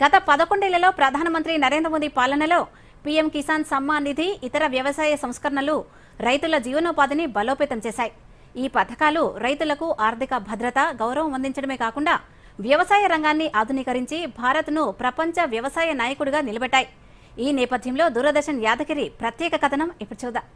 గత పదకొండేళ్ళలో ప్రధానమంత్రి నరేంద్ర మోదీ పాలనలో పీఎం కిసాన్ సమ్మాన్ నిధి ఇతర వ్యవసాయ సంస్కరణలు రైతుల జీవనోపాధిని బలోపేతం చేశాయి. ఈ పథకాలు రైతులకు ఆర్థిక భద్రత గౌరవం అందించడమే కాకుండా వ్యవసాయ రంగాన్ని ఆధునీకరించి భారత్ను ప్రపంచ వ్యవసాయ నాయకుడిగా నిలబెట్టాయి. ఈ నేపథ్యంలో దూరదర్శన్ యాదగిరి ప్రత్యేక కథనం ఇప్పుడు చూద్దాం.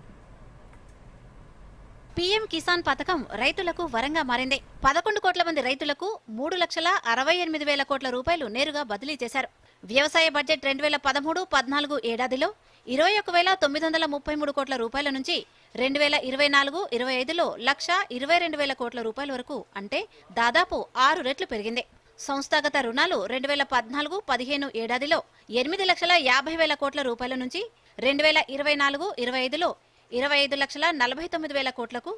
పీఎం కిసాన్ పథకం రైతులకు వరంగా మారింది. పదకొండు కోట్ల మంది రైతులకు మూడు లక్షల అరవై ఎనిమిది వేల కోట్ల రూపాయలు నేరుగా బదిలీ చేశారు. వ్యవసాయ బడ్జెట్ రెండు వేల పదమూడు పద్నాలుగు ఏడాదిలో ఇరవై ఒక వేల తొమ్మిది వందల ముప్పై మూడు కోట్ల రూపాయల నుంచి రెండు వేల ఇరవై నాలుగు ఇరవై ఐదులో లక్ష ఇరవై రెండు వేల కోట్ల రూపాయల వరకు అంటే దాదాపు ఆరు రెట్లు పెరిగింది. సంస్థాగత రుణాలు రెండు వేల పద్నాలుగు పదిహేను ఏడాదిలో ఎనిమిది లక్షల యాభై వేల కోట్ల రూపాయల నుంచి రెండు వేల ఇరవై నాలుగు ఇరవై ఐదులో ఇరవై ఐదు లక్షల నలభై తొమ్మిది వేల కోట్లకు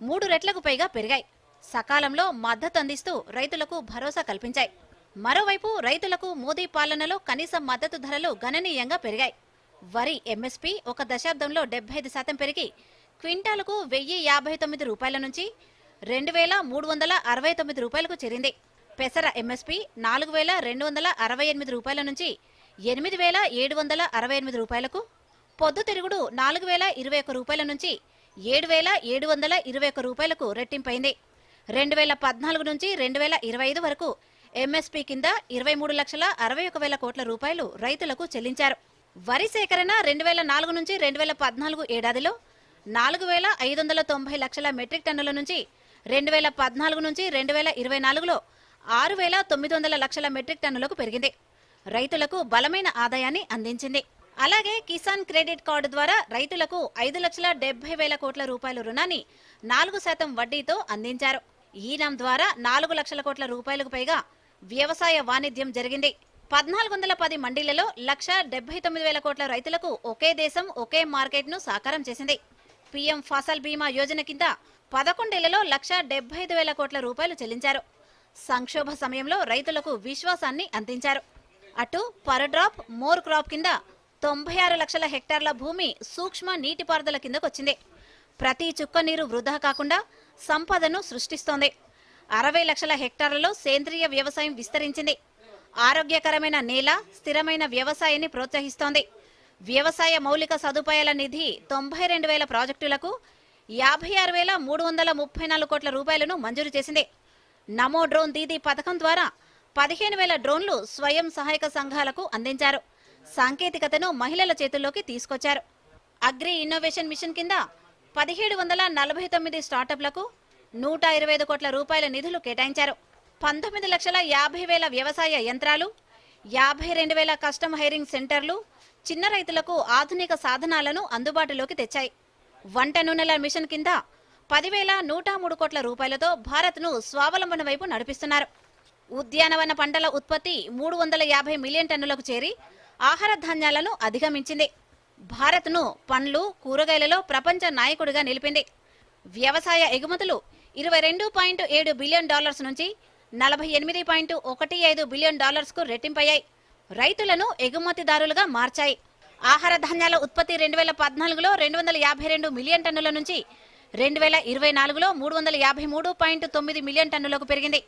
మూడు రెట్లకు పైగా పెరిగాయి. సకాలంలో మద్దతు అందిస్తూ రైతులకు భరోసా కల్పించాయి. మరోవైపు రైతులకు మోదీ పాలనలో కనీస మద్దతు ధరలు గణనీయంగా పెరిగాయి. వరి ఎంఎస్పీ ఒక దశాబ్దంలో డెబ్బై ఐదు శాతం పెరిగి క్వింటాలకు వెయ్యి యాభై తొమ్మిది రూపాయల నుంచి రెండు వేల మూడు వందల అరవై తొమ్మిది రూపాయలకు చేరింది. పెసర ఎంఎస్పీ నాలుగు వేల రెండు వందల అరవై ఎనిమిది రూపాయల నుంచి ఎనిమిది వేల ఏడు వందల అరవై ఎనిమిది రూపాయలకు పొద్దుతిరుగుడు నాలుగు వేల ఇరవై ఒక్క రూపాయల నుంచి ఏడు వేల ఏడు వందల ఇరవై ఒక్క రూపాయలకు రెట్టింపైంది. రెండు వేల పద్నాలుగు నుంచి రెండు వేల ఇరవై ఐదు వరకు ఎంఎస్పీ కింద ఇరవై మూడు లక్షల అరవై ఒక వేల కోట్ల రూపాయలు రైతులకు చెల్లించారు. వరి సేకరణ రెండు వేల నాలుగు నుంచి రెండు వేల పద్నాలుగు ఏడాదిలో నాలుగు వేల ఐదు వందల తొంభై లక్షల మెట్రిక్ టన్నుల నుంచి రెండు వేల పద్నాలుగు నుంచి రెండు వేల ఇరవై నాలుగులో ఆరు వేల తొమ్మిది వందల లక్షల మెట్రిక్ టన్నులకు పెరిగింది. రైతులకు బలమైన ఆదాయాన్ని అందించింది. అలాగే కిసాన్ క్రెడిట్ కార్డు ద్వారా రైతులకు ఐదు లక్షల డెబ్బై వేల కోట్ల రూపాయల రుణాన్ని నాలుగు శాతం వడ్డీతో అందించారు. ఈనం ద్వారా నాలుగు లక్షల కోట్ల రూపాయలకు పైగా వ్యవసాయ వాణిజ్యం జరిగింది. పద్నాలుగు వందల పది మండీలలో లక్ష డెబ్బై తొమ్మిది వేల కోట్ల రైతులకు ఒకే దేశం ఒకే మార్కెట్ను సాకారం చేసింది. పీఎం ఫసల్ బీమా యోజన కింద పదకొండేళ్ళలో లక్ష డెబ్బై ఐదు వేల కోట్ల రూపాయలు చెల్లించారు. సంక్షోభ సమయంలో రైతులకు విశ్వాసాన్ని అందించారు. అటు పర్ డ్రాప్ మోర్ క్రాప్ కింద తొంభై ఆరు లక్షల హెక్టార్ల భూమి సూక్ష్మ నీటిపారుదల కిందకొచ్చింది. ప్రతి చుక్క నీరు వృధా కాకుండా సంపదను సృష్టిస్తోంది. అరవై లక్షల హెక్టార్లలో సేంద్రియ వ్యవసాయం విస్తరించింది. ఆరోగ్యకరమైన నేల స్థిరమైన వ్యవసాయాన్ని ప్రోత్సహిస్తోంది. వ్యవసాయ మౌలిక సదుపాయాల నిధి తొంభై రెండు వేల ప్రాజెక్టులకు యాభై ఆరు వేల మూడు వందల ముప్పై నాలుగు కోట్ల రూపాయలను మంజూరు చేసింది. నమో డ్రోన్ దీదీ పథకం ద్వారా పదిహేను వేల డ్రోన్లు స్వయం సహాయక సంఘాలకు అందించారు. సాంకేతికతను మహిళల చేతుల్లోకి తీసుకొచ్చారు. అగ్రి ఇన్నోవేషన్ మిషన్ కింద పదిహేడు వందల నలభై తొమ్మిది స్టార్టప్లకు నూట ఇరవై ఐదు కోట్ల రూపాయల నిధులు కేటాయించారు. పంతొమ్మిది లక్షల యాభై వేల వ్యవసాయ యంత్రాలు యాభై రెండు వేల కస్టమ్ హైరింగ్ సెంటర్లు చిన్న రైతులకు ఆధునిక సాధనాలను అందుబాటులోకి తెచ్చాయి. వంట నూనెల మిషన్ కింద పదివేల నూట మూడు కోట్ల రూపాయలతో భారత్ను స్వావలంబన వైపు నడిపిస్తున్నారు. ఉద్యానవన పంటల ఉత్పత్తి మూడు వందల యాభై మిలియన్ టన్నులకు చేరి ఆహార ధాన్యాలను అధిగమించింది. భారత్ను పండ్లు కూరగాయలలో ప్రపంచ నాయకుడిగా నిలిపింది. వ్యవసాయ ఎగుమతులు ఇరవై రెండు పాయింట్ ఏడు బిలియన్ డాలర్స్ నుంచి నలభై ఎనిమిది పాయింట్ ఒకటి ఐదు బిలియన్ డాలర్స్కు రెట్టింపయ్యాయి. రైతులను ఎగుమతిదారులుగా మార్చాయి. ఆహార ధాన్యాల ఉత్పత్తి రెండు వేల పద్నాలుగులో రెండు వందల యాభై రెండు మిలియన్ టన్నుల నుంచి రెండు వేల ఇరవై నాలుగులో మూడు వందల యాభై మూడు పాయింట్ తొమ్మిది మిలియన్ టన్నులకు పెరిగింది.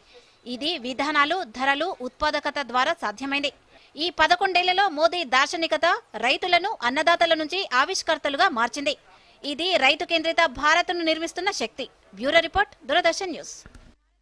ఇది విధానాలు ధరలు ఉత్పాదకత ద్వారా సాధ్యమైంది. ఈ పదకొండేళ్ళలో మోదీ దార్శనికత రైతులను అన్నదాతల నుంచి ఆవిష్కర్తలుగా మార్చింది. ఇది రైతు కేంద్రిత భారత్ను నిర్మిస్తున్న శక్తి. Bureau report Doordarshan news.